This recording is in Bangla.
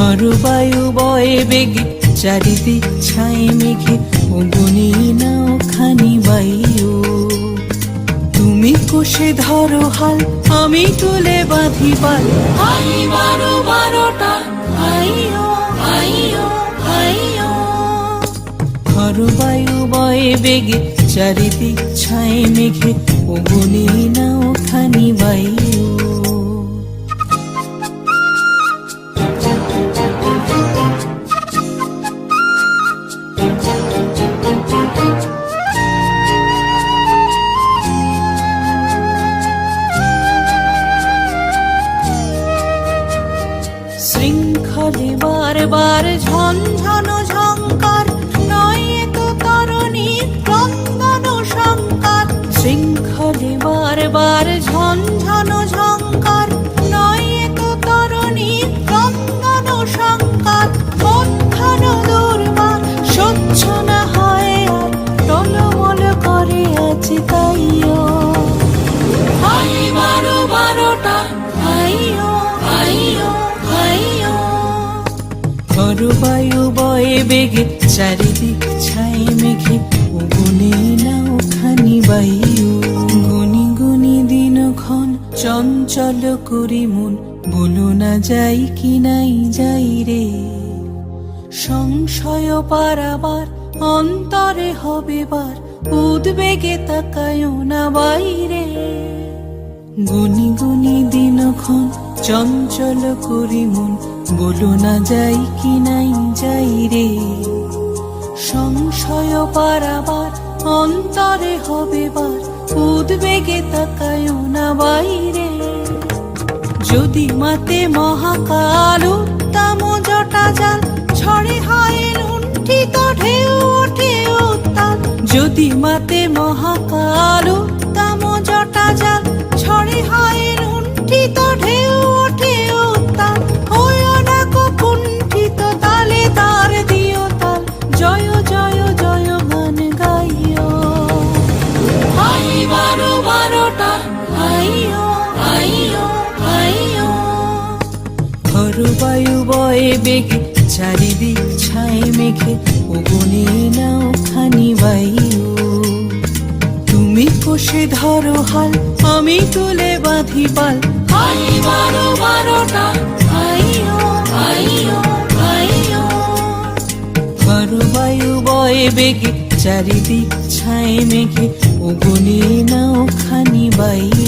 ঝড় বায়ু বয়ে বেগে চারিদিক ছাই মেঘে অগুনি নাও খানি বায়ু। তুমি কোষে ধরো হাল আমি তুলে বাঁধি পাল আই বারো বারোটা আইও আইও আইও ঝড় বায়ু বয়ে বেগে চারিদিক ছাই মেঘে অগুনি নাও খানি বায়ু। শৃঙ্খলে বারবার ঝনঝন ঝঙ্কার, নয় তো তরণী ক্রন্দন শঙ্কার শৃঙ্খলে বারবার ঝনঝন ঝঙ্কার, নয় তো তরণী ক্রন্দন শঙ্কার বন্ধন দুর্বার, স্বচ্ছ না হয় আর টলমল করে আছে তাইও ঝড় বায়ু বয়ে বেগে, চারিদিক ছাই মেঘে। গুনে নাও খানি বায়ু। গুনি গুনি দিন ক্ষণ চঞ্চল করি মন। বলো না যাই কি নাই যাই রে। সংশয় পারাবার অন্তরে হবে বার। উদ্বেগে তাকায় না বাইরে। গুনি গুনি দিনক্ষণ চঞ্চল করি মন, বলো না যাই কি নাই, যাই রে। সংশয় পারাবার অন্তরে হবে বার, উদ্বেগে তাকায় না বাইরে। যদি মাতে মহাকাল, উত্তম জটা জাল, ঝড়ে হয় লুণ্ঠিত ঢেউ ওঠে উত্তাল। যদি মাতে মহাকাল বায়ু বেগে চারিদিক ছাই মেঘে ওগুনে নাও খানি বায়ু। তুমি কোষে ধরো হাল আমি তুলে বাঁধি পাল। আই বারো বারোটা আইও আইও আইও ঘর বায়ু বয়ে বেগে চারিদিক ছাই মেঘে ওগুনে নাও খানি বায়ু।